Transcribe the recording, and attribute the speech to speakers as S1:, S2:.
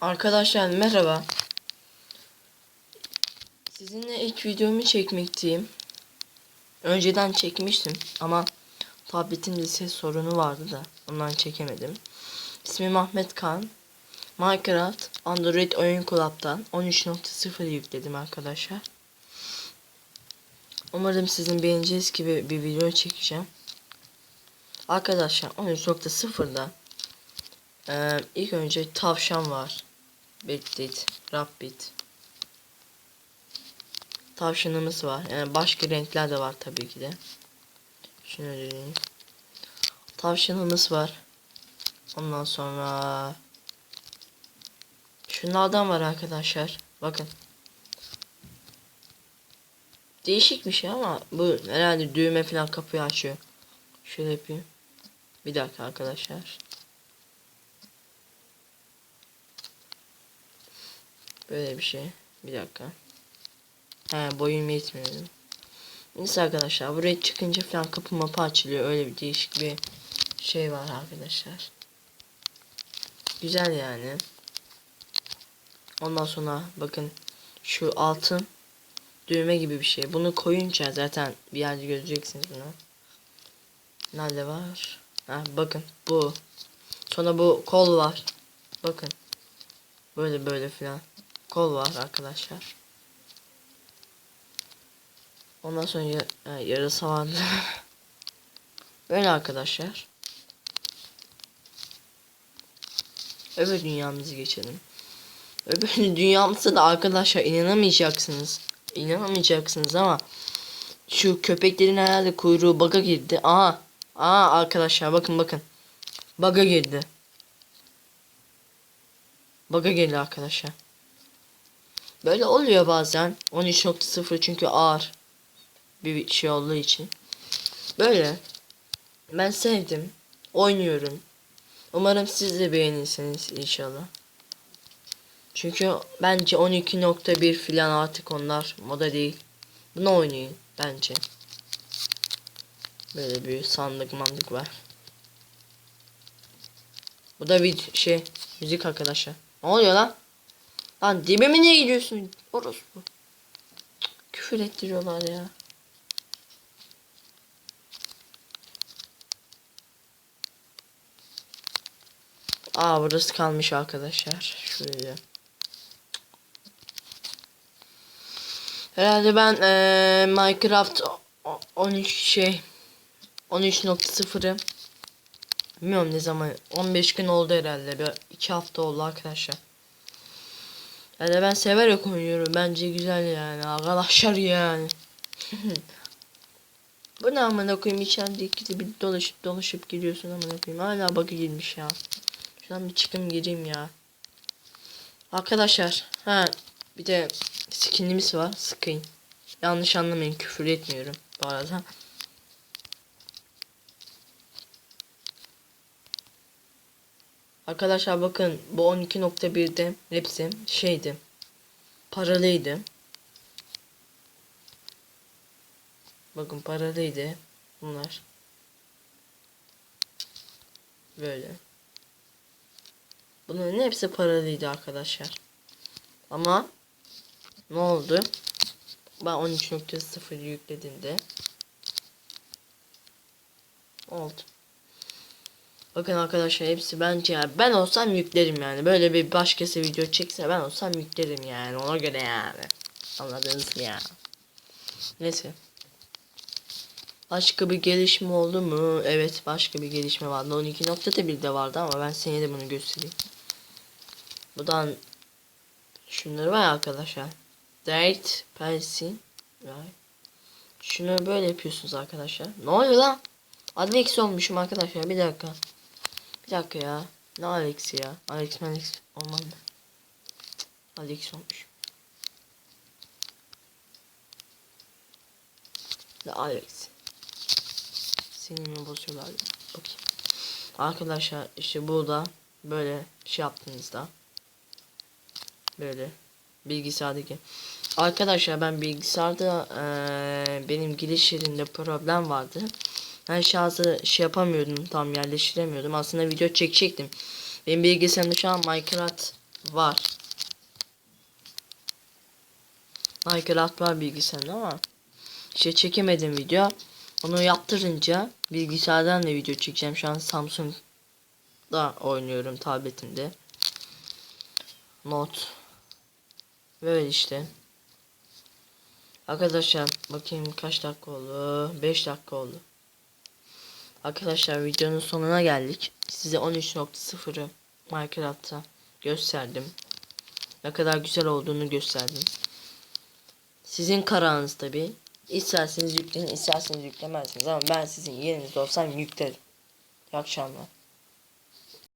S1: Arkadaşlar merhaba. Sizinle ilk videomu çekmekteyim. Önceden çekmiştim ama tabletimde ses sorunu vardı da ondan çekemedim. İsmim Ahmet Kan. Minecraft Android oyun kulüpten 13.0 yükledim arkadaşlar. Umarım sizin beğeneceğiniz gibi bir video çekeceğim. Arkadaşlar 13.0'da ee, ilk önce tavşan var. Beklet, Rabbit. Tavşanımız var. Yani başka renkler de var tabii ki de. Şunu diyeyim. Tavşanımız var. Ondan sonra şunlardan var arkadaşlar. Bakın. Değişik bir şey ama bu herhalde düğme falan kapıyı açıyor. Şöyle yapayım. Bir dakika arkadaşlar. Böyle bir şey. Bir dakika. He boyum yetmiyor. Neyse arkadaşlar buraya çıkınca falan kapı mapı açılıyor. Öyle bir değişik bir şey var arkadaşlar. Güzel yani. Ondan sonra bakın şu altın düğme gibi bir şey. Bunu koyunca zaten bir yerde göreceksiniz bunu. Nerede var? Ha bakın bu. Sonra bu kol var. Bakın. Böyle böyle filan. Kol var arkadaşlar. Ondan sonra yarısı vardı. Böyle arkadaşlar. Öbür dünyamızı geçelim. Öbür dünyamızda da arkadaşlar inanamayacaksınız. İnanamayacaksınız ama şu köpeklerin herhalde kuyruğu baga girdi. Aha. Aa arkadaşlar bakın bakın. Baga girdi. Baga girdi arkadaşlar. Böyle oluyor bazen. 13.0 çünkü ağır bir şey olduğu için. Böyle. Ben sevdim. Oynuyorum. Umarım siz de beğenirsiniz inşallah. Çünkü bence 12.1 filan artık onlar moda değil. Bunu oynayın bence. Böyle bir sandık mandık var. Bu da bir şey müzik arkadaşlar. Ne oluyor lan? Lan dibime niye gidiyorsun? Orospu. Cık, Küfür ettiriyorlar ya. Aa burası kalmış arkadaşlar. Şöyle. Herhalde ben eee, Minecraft o- 13 şey 13.0'ı bilmiyorum ne zaman 15 gün oldu herhalde bir 2 hafta oldu arkadaşlar. Yani ben severek oynuyorum bence güzel yani arkadaşlar yani. Bu ne amına koyayım içeride ikisi bir dolaşıp dolaşıp gidiyorsun amına koyayım hala bug'a girmiş ya. Şuradan bir çıkım gireyim ya. Arkadaşlar ha bir de skinimiz var skin. Yanlış anlamayın küfür etmiyorum bu arada. Arkadaşlar bakın bu 12.1'de hepsi şeydi. Paralıydı. Bakın paralıydı bunlar. Böyle. Bunların hepsi paralıydı arkadaşlar. Ama ne oldu? Ben 13.0 yüklediğimde oldu. Bakın arkadaşlar hepsi bence yani ben olsam yüklerim yani. Böyle bir başkası video çekse ben olsam yüklerim yani. Ona göre yani. Anladınız mı ya? Neyse. Başka bir gelişme oldu mu? Evet başka bir gelişme vardı. 12.1 de vardı ama ben size de bunu göstereyim. Buradan şunları var ya arkadaşlar. Date Pelsin. Şunu böyle yapıyorsunuz arkadaşlar. Ne oluyor lan? Alex olmuşum arkadaşlar. Bir dakika. Bir dakika ya. Ne Alex ya? Alex Alex olmam da. Alex olmuş. Ne Alex? Sinirimi bozuyorlar ya. Bakayım. Arkadaşlar işte burada böyle şey yaptığınızda böyle bilgisayardaki arkadaşlar ben bilgisayarda eee, benim giriş yerinde problem vardı ben şarjı şey yapamıyordum tam yerleştiremiyordum aslında video çekecektim benim bilgisayarımda şu an Minecraft var. Minecraft var bilgisayarda ama işte çekemedim video. Onu yaptırınca bilgisayardan da video çekeceğim. Şu an Samsung'da oynuyorum tabletimde. Not. Böyle işte. Arkadaşlar bakayım kaç dakika oldu? 5 dakika oldu. Arkadaşlar videonun sonuna geldik. Size 13.0'ı Minecraft'ta gösterdim. Ne kadar güzel olduğunu gösterdim. Sizin kararınız tabi. İsterseniz yükleyin, isterseniz yüklemezsiniz ama ben sizin yerinizde olsam yüklerim. İyi akşamlar.